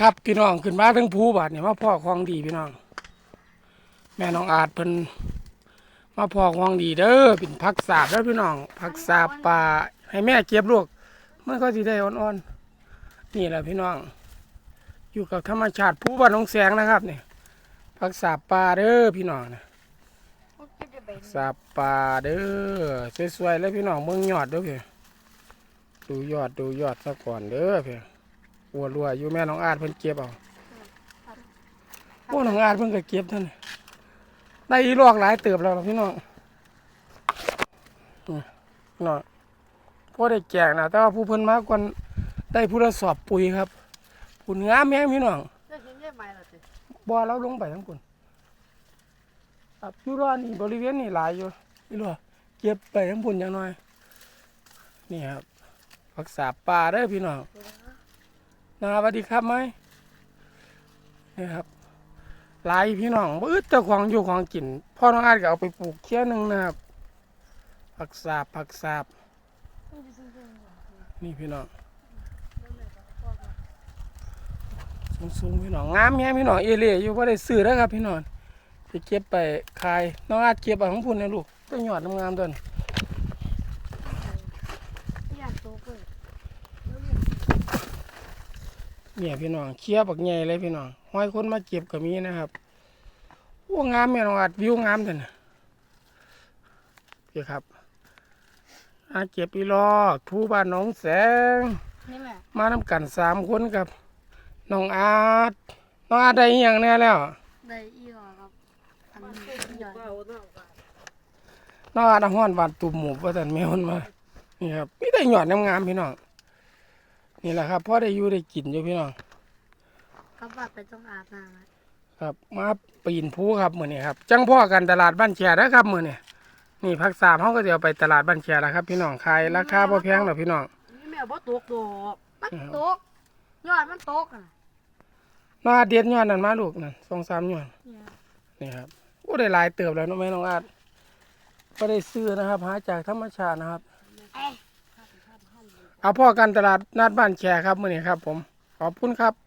ครับพี่น้องขึ้นมาถึงภูบาทเนี่ยมาพ่อของดีพี่น้อง แม่น้องอาจเพิ่นมาพ่อของดีเด้อเป็นผักสาบเด้อพี่น้องผักสาบป่าให้แม่เก็บลูกมันก็สิได้อ่อนๆนี่แหละพี่น้อง อยู่กับธรรมชาติภูบ้านหนองแสงนะครับเนี่ยผักสาบป่าเด้อพี่น้องนะสาบป่าเด้อสวยๆเลยพี่น้องเมืองยอดเด้อพี่ดูยอดดูยอดซะก่อนเด้อพี่ วัวรัวอยู่แม่น้องอาดเพิ่นเก็บเอาโอ้น้องอาดเพิ่นก็เก็บเท่านั้นได้อีลอกหลายเติบแล้วล่ะพี่น้องนี่พี่น้องพอได้แจกนะแต่ว่าผู้เพิ่นมากกว่าได้ผู้ละสอบปุ๋ยครับปุ๋ยงามแม่งพี่น้องจะเห็นได้ไหมล่ะสิบ่เราลงไปทั้งปุ่นครับอยู่รอนี่บริเวณนี่หลายอยู่นี่รอเก็บไปทั้งปุ่นอย่างน้อย นี่ครับรักษาป่าเด้อพี่น้อง นาสวัสดีครับไหมนี่ครับหลายพี่น้องบ่อึดเจ้าของอยู่ของกินพ่อน้องอาจก็เอาไปปลูกเคี้ยหนึงนะครับผักสาบผักสาบนี่พี่น้องสูงๆพี่น้องงามแฮงพี่น้องเอเล่อยู่บ่ได้ซื้อแล้วครับ พี่น้องไปเก็บไปขายน้องอาจเก็บเอาของพุ่นนะลูกต้นยอดงามๆต้นอยากโตเปิด เนี่ยพี่น้องเคี้ยวบักใหญ่เลยพี่น้องห้อยคนมาเก็บก็มีนะครับโอ้งามแม่น้องอาจวิวงามจังนะพี่ครับอาเก็บอีลอกทูบ้านหน้องแสงนี่แม่มานำกันสามคนกับน้องอาร์ตน้องอาร์ตได้อหย่างแน่แล้วได้อีหรอครับอันนี้หย่อนน้องอาร์ตเอาห้อนบานตุ่มหมูว่าแต่นแมวมันมานี่ครับมีแต่หยอดงามๆพี่น้อง นี่แหละครับพ่อได้อยู่ได้กินอยู่พี่น้องเขาบอกไปต้องอาบน้ำอะครับมาปีนภูครับมื้อนี้ครับจังพ่อกันตลาดบ้านแขนะครับมื้อนี้นี่พักสามเฮาก็จะเอาไปตลาดบ้านแขแล้วครับ พี่น้องขายราคาบ่แพงหรอกพี่น้องนี่แม่บ่ตกดอกมันตกยอดมันตกอะน้องอาร์ตเด็ดยอดนั่นมาลูกนั่นสองสามยอดเนี่ยนี่ครับโอ้ได้หลายเติบแล้วน้องแม่น้องอาร์ตก็ได้ซื้อนะครับ หาจากธรรมชาตินะครับ เอาพ่อการตลาดนัดบ้านแชร์ครับมื่อนี้ครับผม ขอบคุณครับ